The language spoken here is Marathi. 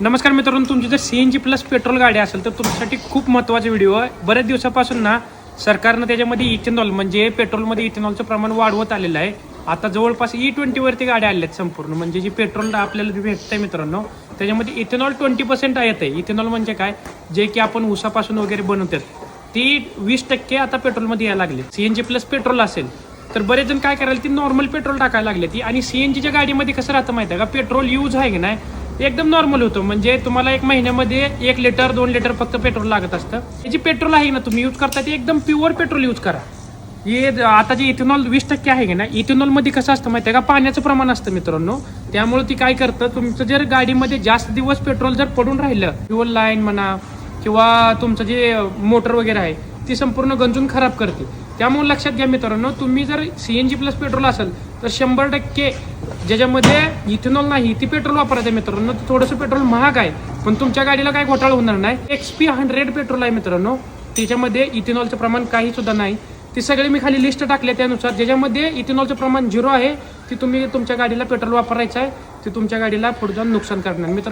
नमस्कार मित्रांनो तुमची जर C N G plus petrol गाडी असेल तर तुमच्यासाठी खूप महत्त्वाचा व्हिडिओ आहे बऱ्याच दिवसापासून ना सरकारनं त्याच्यामध्ये इथेनॉल म्हणजे पेट्रोलमध्ये इथेनॉलचं प्रमाण वाढवत आलेलं आहे. आता जवळपास e ई ट्वेंटीवरती गाड्या आल्या आहेत संपूर्ण. म्हणजे जी पेट्रोल आपल्याला भेटतं आहे मित्रांनो त्याच्यामध्ये इथेनॉल ट्वेंटी पर्सेंट येत आहे इथेनॉल म्हणजे काय? जे की आपण ऊसापासून वगैरे बनवतात. ती वीस टक्के आता पेट्रोलमध्ये यायला लागले. C N G plus petrol असेल तर बरेच जण काय करायला ती नॉर्मल पेट्रोल टाकायला लागले. ती आणि सी एन जीच्या गाडीमध्ये कसं राहतं माहिती आहे का? पेट्रोल यूज आहे की नाही? एकदम नॉर्मल होतं. म्हणजे तुम्हाला एक महिन्यामध्ये एक लिटर दोन लिटर फक्त पेट्रोल लागत असतं. हे पेट्रोल आहे ना तुम्ही यूज करता ते एकदम प्युअर पेट्रोल यूज करा. हे आता जे इथेनॉल वीस टक्के आहे की ना इथेनॉलमध्ये कसं असतं माहिती आहे का? पाण्याचं प्रमाण असतं मित्रांनो. त्यामुळे ती काय करतं तुमचं जर गाडीमध्ये जास्त दिवस पेट्रोल जर पडून राहिलं फ्युअल लाईन म्हणा किंवा तुमचं जे मोटर वगैरे आहे ती संपूर्ण गंजून खराब करते. त्यामुळे लक्षात घ्या मित्रांनो तुम्ही जर C N G plus petrol असेल तर शंभर टक्के ज्याच्यामध्ये इथेनॉल नाही ती पेट्रोल वापरायचं मित्रांनो. थोडंसं पेट्रोल महाग आहे पण तुमच्या गाडीला काय घोटाळा होणार नाही. एक्स पी हंड्रेड पेट्रोल आहे मित्रांनो. त्याच्यामध्ये इथेनॉलचं प्रमाण काही सुद्धा नाही. ती सगळे मी खाली लिस्ट टाकले त्यानुसार. ज्याच्यामध्ये इथेनॉलचं प्रमाण झिरो आहे ती तुम्ही तुमच्या गाडीला पेट्रोल वापरायचं आहे ते तुमच्या गाडीला पुढे जाऊन नुकसान करणार. मित्रांनो